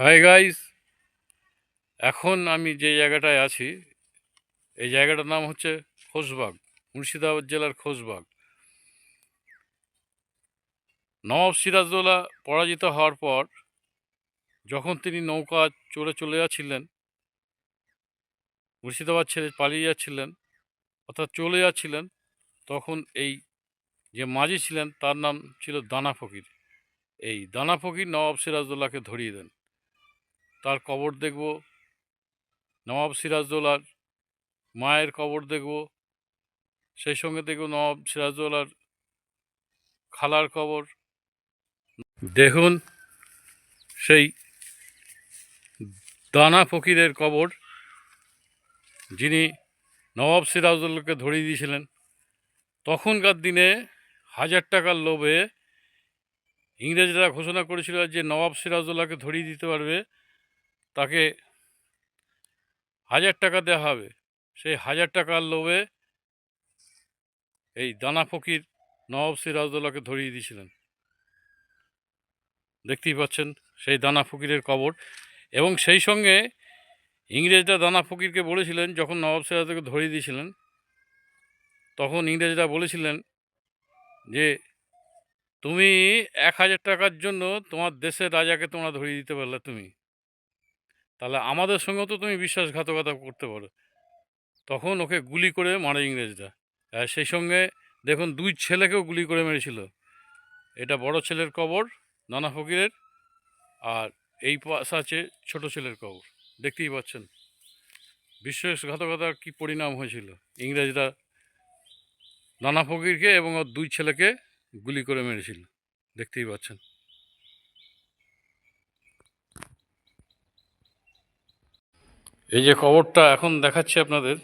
Hi guys এখন আমি যে জায়গাটায় আছি, এই জায়গাটার নাম হচ্ছে খোসবাগ মুর্শিদাবাদ জেলার খোসবাগ নবাব সিরাজদৌল্লা পরাজিত হওয়ার পর যখন তিনি নৌকা চড়ে চলে যাচ্ছিলেন, মুর্শিদাবাদ ছেড়ে পালিয়ে যাচ্ছিলেন, অর্থাৎ চলে যাচ্ছিলেন, তখন এই যে মাঝি ছিলেন, তার নাম ছিল দানা ফকির। এই দানা ফকির নবাব সিরাজদৌল্লাকে ধরিয়ে দেন। তার কবর দেখব। নবাব সিরাজদৌলার মায়ের কবর দেখব। সেই সঙ্গে দেখব নবাব সিরাজদৌলার খালার কবর। দেখুন সেই দানা ফকিরের কবর, যিনি নবাব সিরাজদৌল্লাকে ধরিয়ে দিয়েছিলেন। তখনকার দিনে হাজার টাকার লোভে ইংরেজরা ঘোষণা করেছিল যে নবাব সিরাজদৌল্লাকে ধরিয়ে দিতে পারবে। তাকে হাজার টাকা দেওয়া হবে। সেই হাজার টাকার লোভে এই দানা ফকির নবাব সিরাজদৌল্লাকে ধরিয়ে দিয়েছিলেন। দেখতেই পাচ্ছেন সেই দানা ফকিরের কবর এবং সেই সঙ্গে ইংরেজরা দানা ফকিরকে বলেছিলেন, যখন নবাব সিরাজদৌল্লাকে ধরিয়ে দিয়েছিলেন, তখন ইংরেজরা বলেছিলেন যে, তুমি এক হাজার টাকার জন্য তোমার দেশের রাজাকে তোমরা ধরিয়ে দিতে পারলে তুমি। তাহলে আমাদের সঙ্গে তো তুমি বিশ্বাসঘাতকতা করতে পারো। তখন ওকে গুলি করে মারে ইংরেজরা। আর সেই সঙ্গে দেখুন দুই ছেলেকেও গুলি করে মেরেছিল। এটা বড় ছেলের কবর, নানা ফকিরের, আর এই পাশ আছে ছোট ছেলের কবর। দেখতেই পাচ্ছেন। বিশ্বাসঘাতকতার কী পরিণাম হয়েছিল? ইংরেজরা নানা ফকিরকে এবং ওর দুই ছেলেকে গুলি করে মেরেছিল। দেখতেই পাচ্ছেন। এই যে কবরটা এখন দেখাচ্ছি আপনাদের,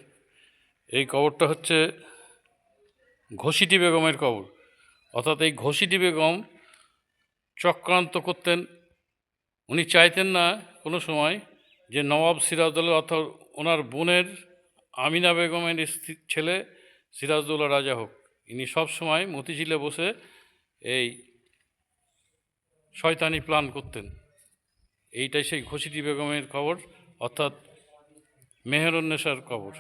এই কবরটা হচ্ছে ঘষিটি বেগমের কবর। অর্থাৎ এই ঘষিটি বেগম চক্রান্ত করতেন। উনি চাইতেন না কোনো সময় যে নবাব সিরাজদৌল্লা অর্থাৎ ওনার বোনের আমিনা বেগমের ছেলে সিরাজদৌল্লা রাজা হোক। ইনি সব সময় মতিঝিলে বসে এই শয়তানি প্ল্যান করতেন। এইটাই সেই ঘষিটি বেগমের খবর অর্থাৎ মেহেরুন্নেসার কবর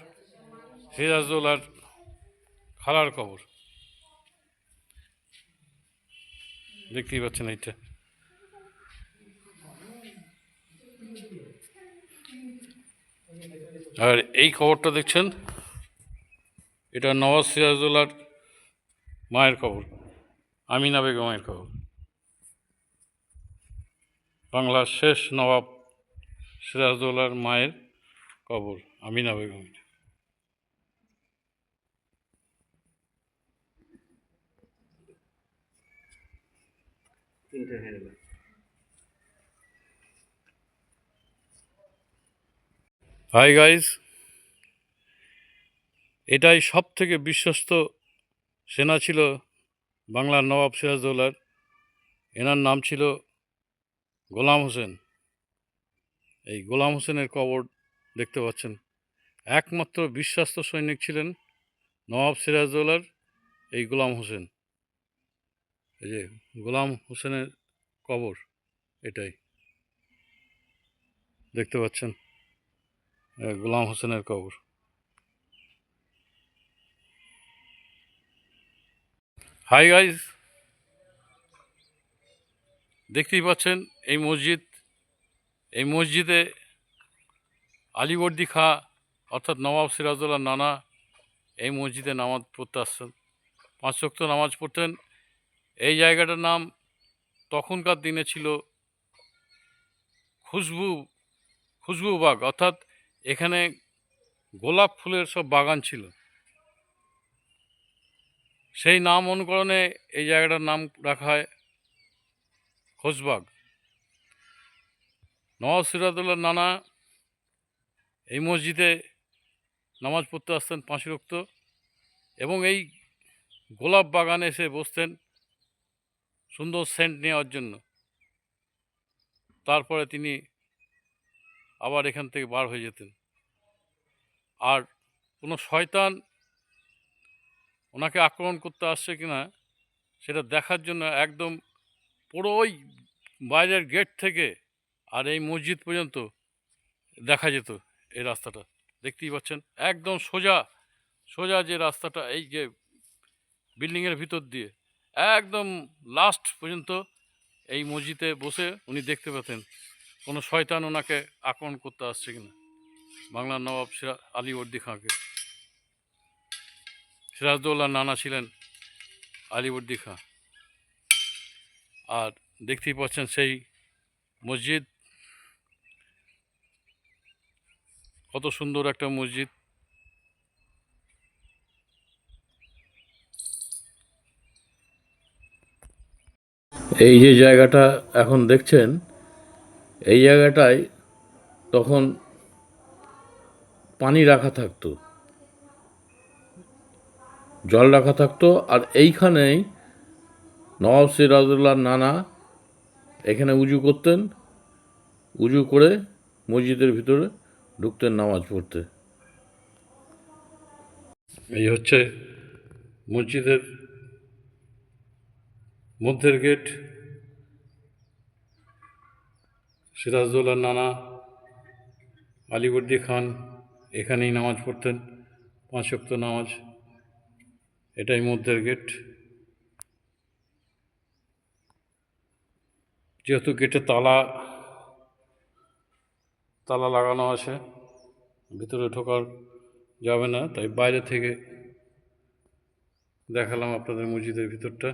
সিরাজদৌলার খালার কবর। দেখতেই পাচ্ছেন এইটা। আর এই কবরটা দেখছেন? এটা নওয়াজ সিরাজদৌলার মায়ের কবর, আমিনা বেগমের কবর। বাংলার শেষ নবাব সিরাজদৌলার মায়ের কবর আমিনা বেগমের তিনটে হয়ে গেল। হাই গাইস এটাই সব থেকে বিশ্বস্ত সেনা ছিল বাংলার নবাব সিরাজদৌলার। এনার নাম ছিল গোলাম হোসেন। এই গোলাম হোসেনের কবর দেখতে পাচ্ছেন। একমাত্র বিশ্বাস্ত সৈনিক ছিলেন নবাব সিরাজদৌলার এই গোলাম হোসেন। এই যে গোলাম হোসেনের কবর, এটাই। দেখতে পাচ্ছেন গোলাম হোসেনের কবর। হাই গাইজ দেখতেই পাচ্ছেন এই মসজিদ, এই মসজিদে আলিবর্দি খা অর্থাৎ নবাব সিরাজউল্লাহ নানা এই মসজিদে নামাজ পড়তে আসতেন পাঁচ ওয়াক্ত নামাজ পড়তেন। এই জায়গাটার নাম তখনকার দিনে ছিল খুশবু খুশবু বাগ, অর্থাৎ এখানে গোলাপ ফুলের সব বাগান ছিল। সেই নাম অনুকরণে এই জায়গাটার নাম রাখা হয় খোশবাগ নওয়াজ সিরাজুল্লাহ নানা এই মসজিদে নামাজ পড়তে আসতেন পাঁচ রক্ত এবং এই গোলাপ বাগানে এসে বসতেন সুন্দর সেন্ট নেওয়ার জন্য। তারপরে তিনি আবার এখান থেকে বার হয়ে যেতেন। আর কোনো শয়তান ওনাকে আক্রমণ করতে আসছে কিনা সেটা দেখার জন্য একদম পুরো ওই বাইরের গেট থেকে আর এই মসজিদ পর্যন্ত দেখা যেত। এই রাস্তাটা। দেখতেই পাচ্ছেন? একদম সোজা সোজা যে রাস্তাটা, এই যে বিল্ডিংয়ের ভিতর দিয়ে। একদম লাস্ট পর্যন্ত এই মসজিদে বসে উনি দেখতে পেতেন কোনো শয়তান ওনাকে আক্রমণ করতে আসছে কিনা। বাংলার নবাব সিরা, আলী বর্দি খাঁকে। সিরাজদৌল্লার নানা ছিলেন আলীবর্দী খাঁ। আর দেখতেই পাচ্ছেন সেই মসজিদ কত সুন্দর একটা মসজিদ। এই যে জায়গাটা এখন দেখছেন, এই জায়গাটায় তখন পানি রাখা থাকতো, জল রাখা থাকতো, আর এইখানেই নবাব সিরাজউল্লাহ নানা এখানে উজু করতেন, উজু করে মসজিদের ভিতরে ঢুকতেন নামাজ পড়তে। এই হচ্ছে মসজিদের মধ্যের গেট। সিরাজদৌল্লার নানা, আলিবর্দী খান এখানেই নামাজ পড়তেন, পাঁচ ওয়াক্ত নামাজ। এটাই মধ্যের গেট। যেহেতু গেটে তালা তালা লাগানো আছে। ভিতরে ঢোকার যাবে না তাই বাইরে থেকে দেখালাম আপনাদের মসজিদের ভিতরটা।